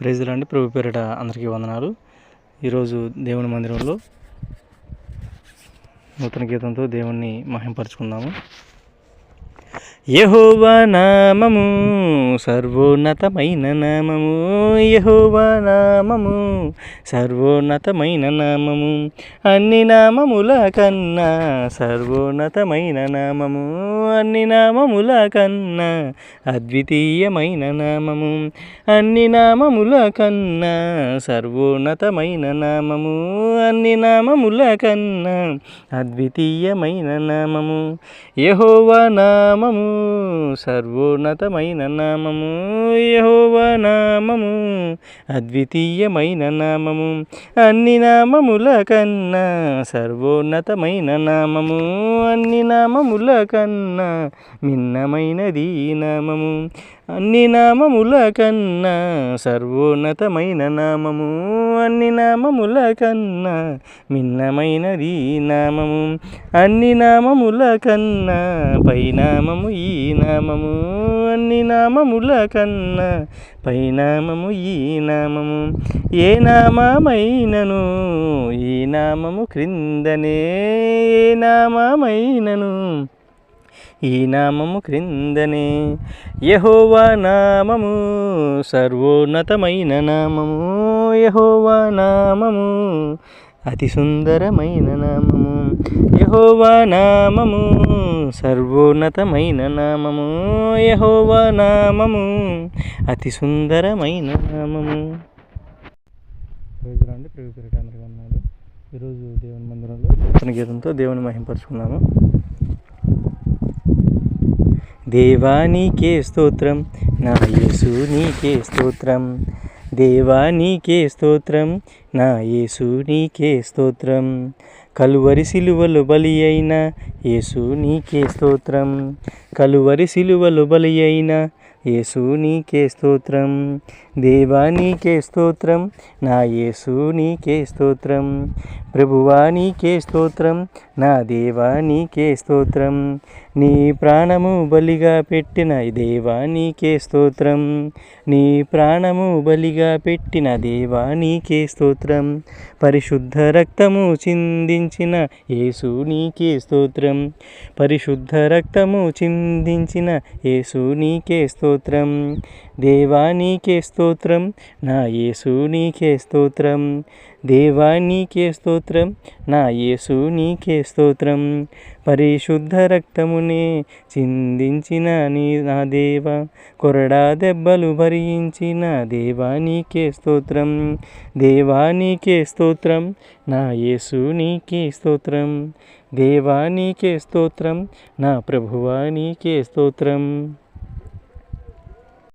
ప్రైజులండి ప్రభు పేరిట అందరికీ వందనాలు. ఈరోజు దేవుని మందిరంలో నూతన గీతంతో దేవుణ్ణి మహింపరచుకుందాము. యహోవా నామము సర్వోన్నతమైన నామము యహోవా నామము సర్వోన్నతమైన నామము అన్ని నామముల కన్నా సర్వోన్నతమైన నామము అన్ని నామముల కన్నా అద్వితీయమైన నామము అన్ని నామముల కన్నా సర్వోన్నతమైన నామము అన్ని నామముల కన్నా అద్వితీయమైన నామము యహోవా నామము. సర్వోన్నతమైన నామము యహోవా నామము అద్వితీయమైన నామము అన్ని నామముల కన్నా సర్వోన్నతమైన నామము అన్ని నామముల కన్నా మిన్నమైనది నామము. అన్ని నామముల కన్నా సర్వోన్నతమైన నామము అన్ని నామముల కన్నా మిన్నమైనది నామము. అన్ని నామముల కన్నా పైనామము ఈ నామము. అన్ని నామముల కన్నా పైనామము ఈ నామము. ఏ నామమైనను ఈ నామము క్రిందనే ఏ నామైనను ఈ నామము క్రిందనే. యహోవా నామము సర్వోన్నతమైన నామము. యహోవా నామము అతి సుందరమైన నామము. యహోవా నామము సర్వోన్నతమైన నామము. యహోవా నామము అతి సుందరమైన నామము. రోజులండి అందరికీ ఈరోజు దేవుని మందిరంలో నూతన గీతంతో దేవుని మహింపరుచుకున్నాము. దేవా నీకే స్తోత్రం నా యేసు నీకే స్తోత్రం. దేవా నీకే స్తోత్రం నా యేసు నీకే స్తోత్రం. కలువరి సిలువలు బలి అయిన యేసు నీకే స్తోత్రం. కలువరి సిలువలు బలి అయిన యేసు నీకే స్తోత్రం దేవా నీకే స్తోత్రం నా యేసు నీకే స్తోత్రం ప్రభువా నీకే స్తోత్రం నా దేవా నీకే స్తోత్రం. నీ ప్రాణము బలిగా పెట్టిన దేవా నీకే స్తోత్రం. నీ ప్రాణము బలిగా పెట్టిన దేవా నీకే స్తోత్రం. పరిశుద్ధ రక్తము చిందించిన యేసు నీకే స్తోత్రం. పరిశుద్ధ రక్తము చిందించిన యేసు నీకే స్తోత్రం. దేవా నీకే స్తోత్రం. నా యేసు నీకే స్తోత్రం. దేవా నీకే స్తోత్రం. నా యేసు నీకే స్తోత్రం. పరిశుద్ధ రక్తమునే చిందించిన నీ నా దేవ. కొరడా దెబ్బలు భరించిన దేవా నీకే స్తోత్రం. దేవా నీకే స్తోత్రం. నా యేసు నీకే స్తోత్రం. దేవా నీకే స్తోత్రం. నా ప్రభువా నీకే స్తోత్రం.